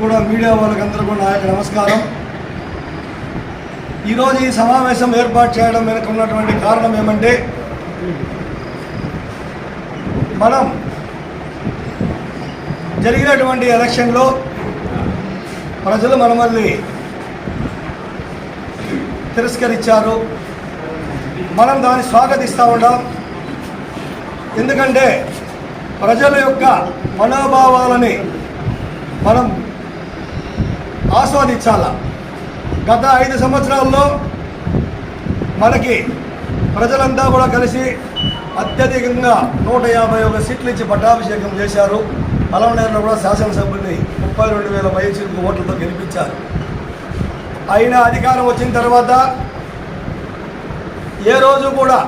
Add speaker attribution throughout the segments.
Speaker 1: కూడా మీడియా వాళ్ళకందరూ కూడా నా నమస్కారం. ఈరోజు ఈ సమావేశం ఏర్పాటు చేయడం వెనుక ఉన్నటువంటి కారణం ఏమంటే మనం జరిగినటువంటి ఎలక్షన్లో ప్రజలు మనమల్ని తిరస్కరించారు. మనం దాన్ని స్వాగతిస్తూ ఉన్నాం ఎందుకంటే ప్రజల యొక్క మనోభావాలని మనం ఆస్వాదించాల. గత ఐదు సంవత్సరాల్లో మనకి ప్రజలంతా కూడా కలిసి అత్యధికంగా నూట యాభై ఒక సీట్లు ఇచ్చి పట్టాభిషేకం చేశారు. పలవనేరులో కూడా శాసనసభ్యుల్ని ముప్పై రెండు వేల వయసు ఓట్లతో గెలిపించారు. అయినా అధికారం వచ్చిన తర్వాత ఏ రోజు కూడా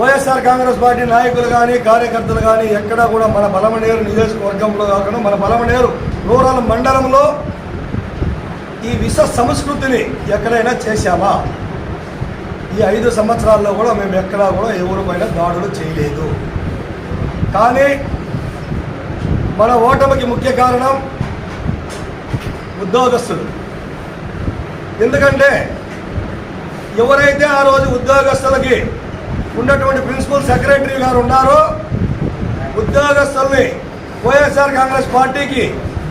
Speaker 1: వైఎస్ఆర్ కాంగ్రెస్ పార్టీ నాయకులు కానీ కార్యకర్తలు కానీ ఎక్కడా కూడా మన బలమనేరు నియోజకవర్గంలో కాకుండా మన బలమనేరు రూరల్ మండలంలో ఈ విష సంస్కృతిని ఎక్కడైనా చేశామా? ఈ ఐదు సంవత్సరాల్లో కూడా మేము ఎక్కడా కూడా ఎవరిపైన దాడులు చేయలేదు. కానీ మన ఓటమికి ముఖ్య కారణం ఉద్యోగస్తులు. ఎందుకంటే ఎవరైతే ఆ రోజు ఉద్యోగస్తులకి ఉన్నటువంటి ప్రిన్సిపల్ సెక్రటరీ గారు ఉన్నారో. ఉద్యోగస్తుల్ని వైఎస్ఆర్ కాంగ్రెస్ పార్టీకి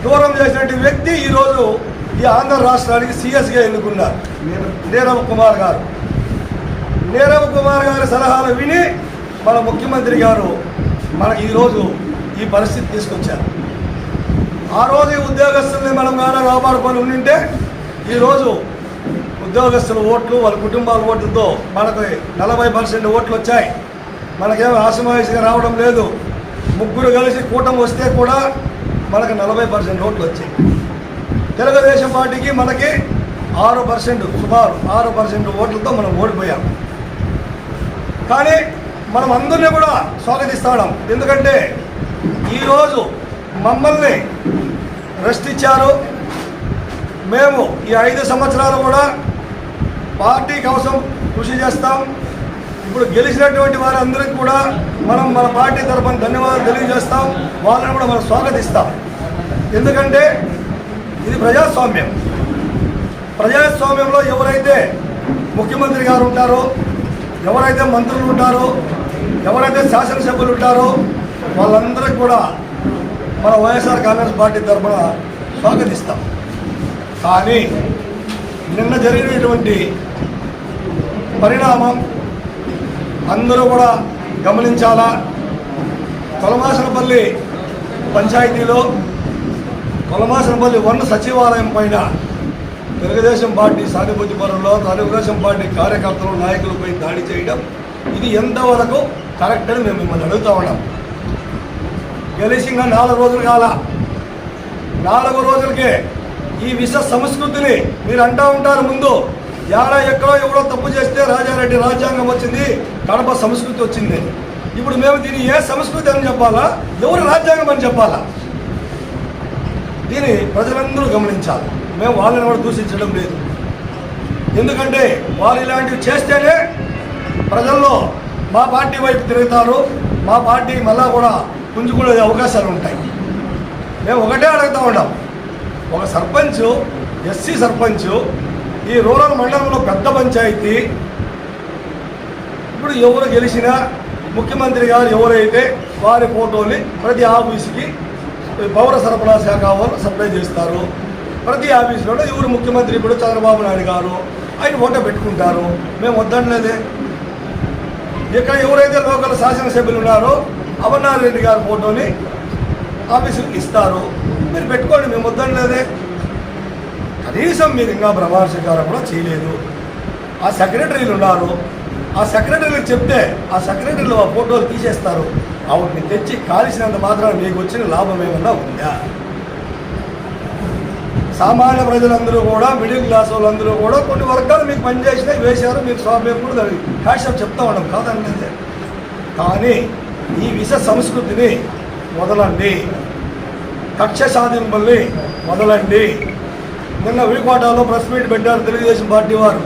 Speaker 1: దూరం చేసినటువంటి వ్యక్తి ఈరోజు ఈ ఆంధ్ర రాష్ట్రానికి సీఎస్గా ఎన్నుకున్నారు. నీరవ్ కుమార్ గారు. నీరవ్ కుమార్ గారి సలహాలు విని మన ముఖ్యమంత్రి గారు మనకి ఈరోజు ఈ పరిస్థితి తీసుకొచ్చారు. ఆ రోజు ఈ ఉద్యోగస్తుల్ని మనం కానీ కాపాడుకొని ఉండింటే ఈరోజు ఉద్యోగస్తుల ఓట్లు వాళ్ళ కుటుంబాల ఓట్లతో మనకు నలభై పర్సెంట్ ఓట్లు వచ్చాయి. మనకేం ఆశమాయిషిగా రావడం లేదు. ముగ్గురు కలిసి కూటమి వస్తే కూడా మనకు నలభై పర్సెంట్ ఓట్లు వచ్చాయి. తెలుగుదేశం పార్టీకి మనకి ఆరు పర్సెంట్ సుమారు ఆరు పర్సెంట్ ఓట్లతో మనం ఓడిపోయాం. కానీ మనం అందరినీ కూడా స్వాగతిస్తాం. ఎందుకంటే ఈరోజు మమ్మల్ని రెస్ట్ ఇచ్చారు మేము ఈ ఐదు సంవత్సరాలు కూడా పార్టీ కోసం కృషి చేస్తాం. ఇప్పుడు గెలిచినటువంటి వారందరికీ కూడా మనం మన పార్టీ తరఫున ధన్యవాదాలు తెలియజేస్తాం. వాళ్ళని కూడా మనం స్వాగతిస్తాం. ఎందుకంటే ఇది ప్రజాస్వామ్యం. ప్రజాస్వామ్యంలో ఎవరైతే ముఖ్యమంత్రి గారు ఉంటారో ఎవరైతే మంత్రులు ఉంటారో ఎవరైతే శాసనసభ్యులు ఉంటారో వాళ్ళందరికీ కూడా మన వైఎస్ఆర్ కాంగ్రెస్ పార్టీ తరఫున స్వాగతిస్తాం. కానీ నిన్న జరిగినటువంటి పరిణామం అందరూ కూడా గమనించాలా? కొలమాసనపల్లి పంచాయతీలో కొలమాసనపల్లి వన్ సచివాలయం పైన తెలుగుదేశం పార్టీ సానుభూతి పరుల్లో తెలుగుదేశం పార్టీ కార్యకర్తలు నాయకులపై దాడి చేయడం ఇది ఎంతవరకు కరెక్ట్ అని మేము మిమ్మల్ని అడుగుతా ఉన్నాం. గెలిచింగా నాలుగు రోజులు కాల? నాలుగు రోజులకే ఈ విష సంస్కృతిని మీరు అంటూ ఉంటారు ముందు. ఏడ ఎక్కడో ఎవడో తప్పు చేస్తే రాజారెడ్డి రాజ్యాంగం వచ్చింది కడప సంస్కృతి వచ్చింది. ఇప్పుడు మేము దీన్ని ఏ సంస్కృతి అని చెప్పాలా? ఎవరు రాజ్యాంగం అని చెప్పాలా? దీన్ని ప్రజలందరూ గమనించాలి. మేము వాళ్ళని కూడా దూషించడం లేదు. ఎందుకంటే వాళ్ళు ఇలాంటివి చేస్తేనే ప్రజల్లో మా పార్టీ వైపు తిరుగుతారు. మా పార్టీ మళ్ళా కూడా పుంజుకునే అవకాశాలు ఉంటాయి. మేము ఒకటే అడుగుతూ ఉన్నాం. ఒక సర్పంచ్ ఎస్సీ సర్పంచ్ ఈ రూరల్ మండలంలో పెద్ద పంచాయతీ. ఇప్పుడు ఎవరు గెలిచినా ముఖ్యమంత్రి గారు ఎవరైతే వారి ఫోటోని ప్రతి ఆఫీస్కి పౌర సరఫరా శాఖ వాళ్ళు సప్లై చేస్తారు. ప్రతి ఆఫీసులో ఎవరు ముఖ్యమంత్రి ఇప్పుడు చంద్రబాబు నాయుడు గారు ఆయన ఫోటో పెట్టుకుంటారు. మేము వద్దనలేదే. ఇక్కడ ఎవరైతే లోకల్ శాసనసభ్యులు ఉన్నారో అమర్నాథ్ రెడ్డి గారి ఫోటోని ఆఫీసులకు ఇస్తారు. మీరు పెట్టుకోండి మేము వద్దనలేదే. కనీసం మీరు ఇంకా ప్రమాణ స్వీకారం కూడా చేయలేదు. ఆ సెక్రటరీలు ఉన్నారు. ఆ సెక్రటరీలు చెప్తే ఆ సెక్రటరీలు ఆ ఫోటోలు తీసేస్తారు. ఆవిడని తెచ్చి కాల్చినంత మాత్రం మీకు వచ్చిన లాభం ఏమన్నా ఉందా? సామాన్య ప్రజలందరూ కూడా మిడిల్ క్లాస్ వాళ్ళందరూ కూడా కొన్ని వర్గాలు మీకు పనిచేసినాయి వేశారు మీకు స్వామ్యం కూడా హ్యాషప్ చెప్తా ఉండడం కాదండి కానీ ఈ విష సంస్కృతిని వదలండి. కక్ష సాధింపుల్ని వదలండి. నిన్న వికోటాలో ప్రెస్ మీట్ పెట్టారు తెలుగుదేశం పార్టీ వారు.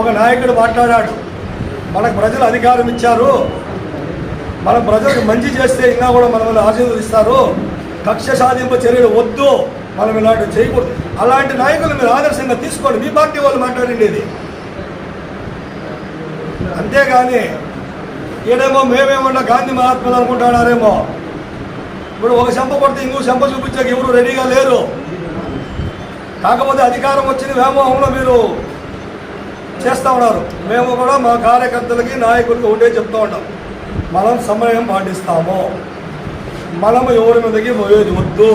Speaker 1: ఒక నాయకుడు మాట్లాడాడు. మనకు ప్రజలు అధికారం ఇచ్చారు. మన ప్రజలకు మంచి చేస్తే ఇంకా కూడా మనల్ని ఆశీర్వదిస్తారు కక్ష సాధింపు చర్యలు వద్దు. మనం ఇలాంటివి చేయకూడదు. అలాంటి నాయకులు మీరు ఆదర్శంగా తీసుకోండి. మీ పార్టీ వాళ్ళు మాట్లాడండి అంతేగాని ఈడేమో మేమేమన్నా గాంధీ మహాత్ములు అనుకుంటున్నారేమో. ఇప్పుడు ఒక చెంప కొడితే ఇంకో చెంప చూపించాక ఎవరు రెడీగా లేరు. కాకపోతే అధికారం వచ్చిన వ్యామోహంలో మీరు చేస్తూ ఉన్నారు. మేము కూడా మా కార్యకర్తలకి నాయకులకి ఒకటే చెప్తూ ఉంటాం. మనం సమయం పాటిస్తాము. మనము ఎవరి మీదకి పోయేది వద్దు.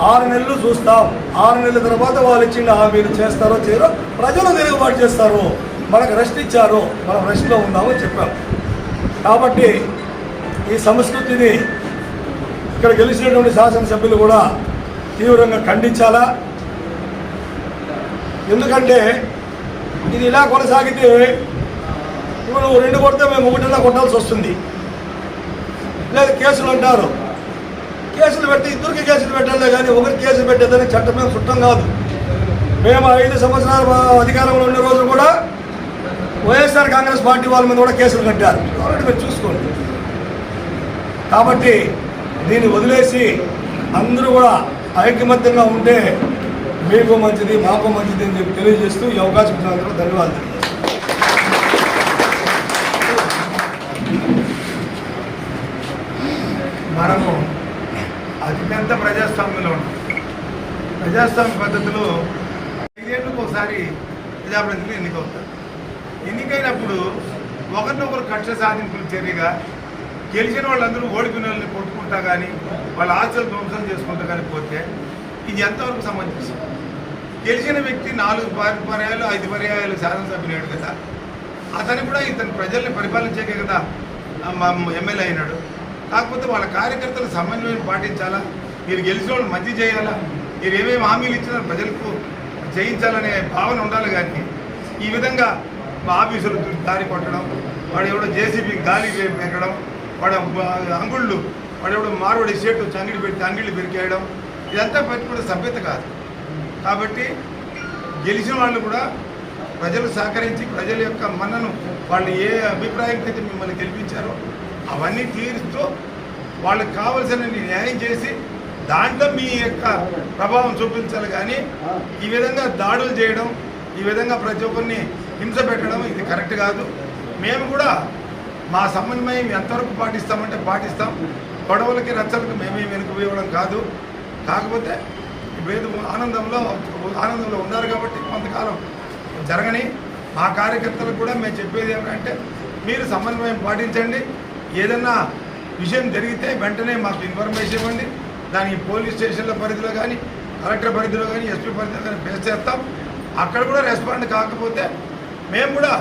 Speaker 1: ఆరు నెలలు చూస్తాం. ఆరు నెలల తర్వాత వాళ్ళు ఇచ్చిన హామీలు చేస్తారో చేయరో ప్రజలు తిరుగుబాటు చేస్తారు. మనకు రెస్ట్ ఇచ్చారు. మనం రెస్ట్లో ఉందామని చెప్పాం. కాబట్టి ఈ సంస్కృతిని ఇక్కడ గెలిచినటువంటి శాసనసభ్యులు కూడా తీవ్రంగా ఖండించాలా? ఎందుకంటే ఇది ఇలా కొనసాగితే ఇప్పుడు నువ్వు రెండు కొడితే మేము ఒకటిలా కొట్టాల్సి వస్తుంది. లేదు కేసులు అంటారు. కేసులు పెట్టి ఇద్దరికి కేసులు పెట్టాలే కానీ ఒకరికి కేసులు పెట్టేదని చట్టం మేము చుట్టం కాదు. మేము ఐదు సంవత్సరాలు అధికారంలో ఉన్న రోజులు కూడా వైఎస్ఆర్ కాంగ్రెస్ పార్టీ వాళ్ళ మీద కూడా కేసులు కట్టారు. కాబట్టి మీరు చూసుకోండి. కాబట్టి దీన్ని వదిలేసి అందరూ కూడా ఐక్యమత్యంగా ఉంటే మీకు మంచిది మాకు మంచిది అని చెప్పి తెలియజేస్తూ ఈ అవకాశం ఇచ్చినందుకు ధన్యవాదాలు
Speaker 2: మనము అత్యంత ప్రజాస్వామ్యంలో ఉన్నాం. ప్రజాస్వామ్య పద్ధతిలో ఐదేళ్ళకు ఒకసారి ప్రజాప్రతినిధులు ఎన్నికవుతారు. ఎన్నికైనప్పుడు ఒకరినొకరు కక్ష సాధింపుల చర్యగా గెలిచిన వాళ్ళందరూ ఓడిపోయిన వాళ్ళని కొట్టుకుంటా కానీ వాళ్ళ ఆశలు ధ్వంసం చేసుకుంటా కానీ పోతే ఇది ఎంతవరకు సంబంధించింది గెలిచిన వ్యక్తి నాలుగు పర్యాయాలు ఐదు పర్యాయాలు శాసనసభ్యులు కదా. అతను కూడా ఇతను ప్రజల్ని పరిపాలించాకే కదా మా ఎమ్మెల్యే అయినాడు. కాకపోతే వాళ్ళ కార్యకర్తలు సమన్వయం పాటించాలా? మీరు గెలిచిన వాళ్ళు మంచి చేయాలా? మీరు ఏమేమి హామీలు ఇచ్చినా ప్రజలకు చేయించాలనే భావన ఉండాలి కానీ ఈ విధంగా మా ఆఫీసులు దారి కొట్టడం వాడు ఎవడో జేసీబీ గాలి పెరగడం వాడు అంగుళ్ళు వాడు ఎవడో మారువాడి షర్టు చంగిడి పెట్టి అంగిళ్ళు పెరికేయడం ఇదంతా పెట్టుకుంటే సభ్యత కాదు. కాబట్టి గెలిచిన వాళ్ళు కూడా ప్రజలు సహకరించి ప్రజల యొక్క మన్నను వాళ్ళు ఏ అభిప్రాయంతో అయితే మిమ్మల్ని గెలిపించారో అవన్నీ తీరుస్తూ వాళ్ళకి కావలసిన న్యాయం చేసి దాంట్లో మీ యొక్క ప్రభావం చూపించాలి కానీ ఈ విధంగా దాడులు చేయడం ఈ విధంగా ప్రతి ఒక్కరిని హింస పెట్టడం ఇది కరెక్ట్ కాదు. మేము కూడా మా సమన్వయం ఎంతవరకు పాటిస్తామంటే పాటిస్తాం. గొడవలకి రచ్చలకు మేమే వెనుకపోవడం కాదు. కాకపోతే వేద ఆనందంలో ఆనందంలో ఉన్నారు కాబట్టి కొంతకాలం జరగని మా కార్యకర్తలకు కూడా మేము చెప్పేది ఏమిటంటే మీరు సమన్వయం పాటించండి. ఏదన్నా విషయం జరిగితే వెంటనే మాకు ఇన్ఫర్మేషన్ ఇవ్వండి. దాని పోలీస్ స్టేషన్ల పరిధిలో కానీ కలెక్టర్ పరిధిలో కానీ ఎస్పీ పరిధిలో కానీ ఫేస్ చేస్తాం. అక్కడ కూడా రెస్పాండ్ కాకపోతే మేము కూడా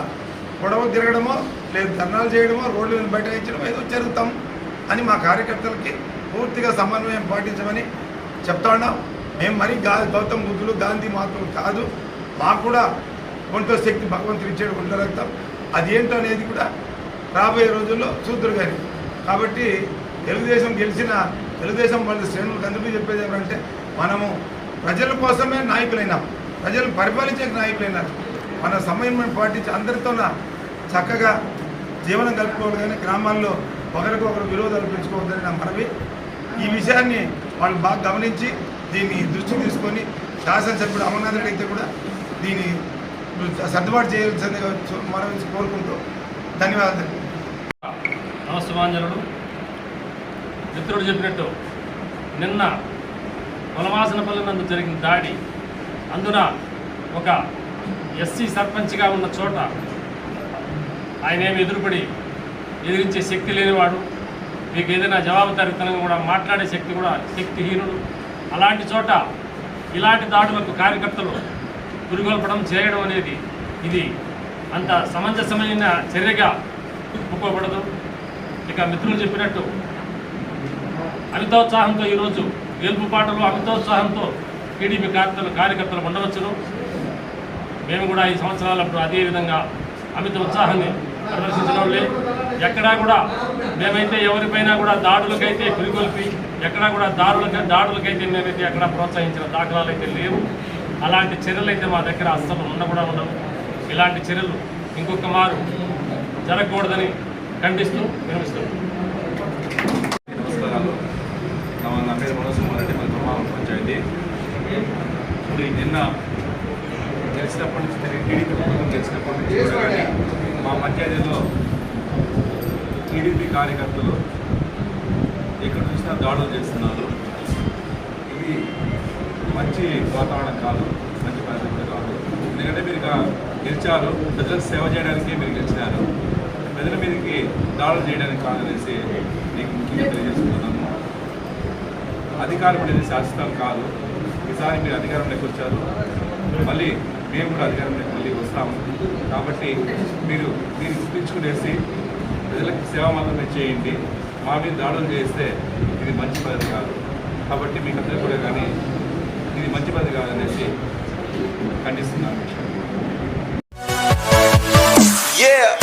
Speaker 2: గొడవ తిరగడమో లేదు ధర్నాలు చేయడమో రోడ్లను మీద ఇచ్చడమో ఏదో జరుగుతాం అని మా కార్యకర్తలకి పూర్తిగా సమన్వయం పాటించమని చెప్తా ఉన్నాం. మేము మరీ గా గౌతమ్ బుద్ధులు గాంధీ మాత్రం కాదు. మాకు కూడా ఒంట్లో శక్తి భగవంతుడు ఇచ్చాడు ఒంట్లో రక్తం అది ఏంటో అనేది కూడా రాబోయే రోజుల్లో చూద్దరు కానీ కాబట్టి తెలుగుదేశం గెలిచిన తెలుగుదేశం వాళ్ళ శ్రేణులకు అందరికీ చెప్పేది ఏమంటే మనము ప్రజల కోసమే నాయకులైనాం. ప్రజలు పరిపాలించే నాయకులైనారు. మన సమయం పాటించి అందరితో చక్కగా జీవనం కలుపుకోవాలి కానీ గ్రామాల్లో ఒకరికొకరు విరోధాలు పెంచుకోవద్దని నా మనవి. ఈ విషయాన్ని వాళ్ళు బాగా గమనించి దీన్ని దృష్టికి తీసుకొని శాసనసభ్యుడు అమర్నాథ్ రెడ్డి అయితే కూడా దీన్ని సర్దుబాటు చేయాల్సిందిగా మనం కోరుకుంటూ ధన్యవాదాలు.
Speaker 3: నమస్సుమాంజనుడు మిత్రుడు చెప్పినట్టు నిన్న పొలవాసనపల్లి నందు జరిగిన దాడి అందున ఒక ఎస్సీ సర్పంచ్గా ఉన్న చోట ఆయన ఏమి ఎదురుపడి ఎదిరించే శక్తి లేనివాడు మీకు ఏదైనా జవాబుదారితనంగా కూడా మాట్లాడే శక్తి కూడా శక్తిహీనుడు. అలాంటి చోట ఇలాంటి దాడులకు కార్యకర్తలు పురిగొల్పడం చేయడం అనేది ఇది అంత సమంజసమైన చర్యగా ఒప్పుకోబడదు ఇక మిత్రులు చెప్పినట్టు అమితోత్సాహంతో ఈరోజు గెలుపు పాటలు అమితోత్సాహంతో టీడీపీ కార్యకర్తలు కార్యకర్తలు ఉండవచ్చును మేము కూడా ఈ సంవత్సరాలప్పుడు అదేవిధంగా అమిత ఉత్సాహాన్ని ప్రదర్శించడం లేదు. ఎక్కడా కూడా మేమైతే ఎవరిపైనా కూడా దాడులకైతే పిలుగొల్పి ఎక్కడ కూడా దారులకి దాడులకైతే మేమైతే ఎక్కడ ప్రోత్సహించిన దాఖలాలు అయితే లేవు. అలాంటి చర్యలు అయితే మా దగ్గర అస్సలు ఉన్న కూడా ఉండవు. ఇలాంటి చర్యలు ఇంకొక మారు జరగకూడదని ఖండిస్తూ
Speaker 4: వినిపిస్తున్నాను నిన్న తెలిసినప్పటి నుంచి కార్యకర్తలు ఎక్కడ చూసినా దాడులు చేస్తున్నారు. ఇది మంచి వాతావరణం కాదు మంచి పరిస్థితి కాదు. ఎందుకంటే మీరు గెలిచారు ప్రజలకు సేవ చేయడానికే మీరు గెలిచినారు ప్రజల మీదకి దాడులు చేయడానికి కాదనేసి మీకు ముఖ్యంగా తెలియజేస్తున్నాను అధికారం అనేది శాశ్వతం కాదు. ఈసారి మీరు అధికారంలోకి వచ్చారు. మళ్ళీ మేము కూడా అధికారంలోకి మళ్ళీ వస్తాము. కాబట్టి మీరు మీరు గుర్తించుకునేసి ప్రజలకు సేవ మాత్రమే చేయండి మా మీద దాడులు చేస్తే ఇది మంచి పద్ధతి కాదు. కాబట్టి మీకు అందరూ కూడా కానీ ఇది మంచి పద్ధతి కాదనేసి ఖండిస్తున్నాను. Yeah!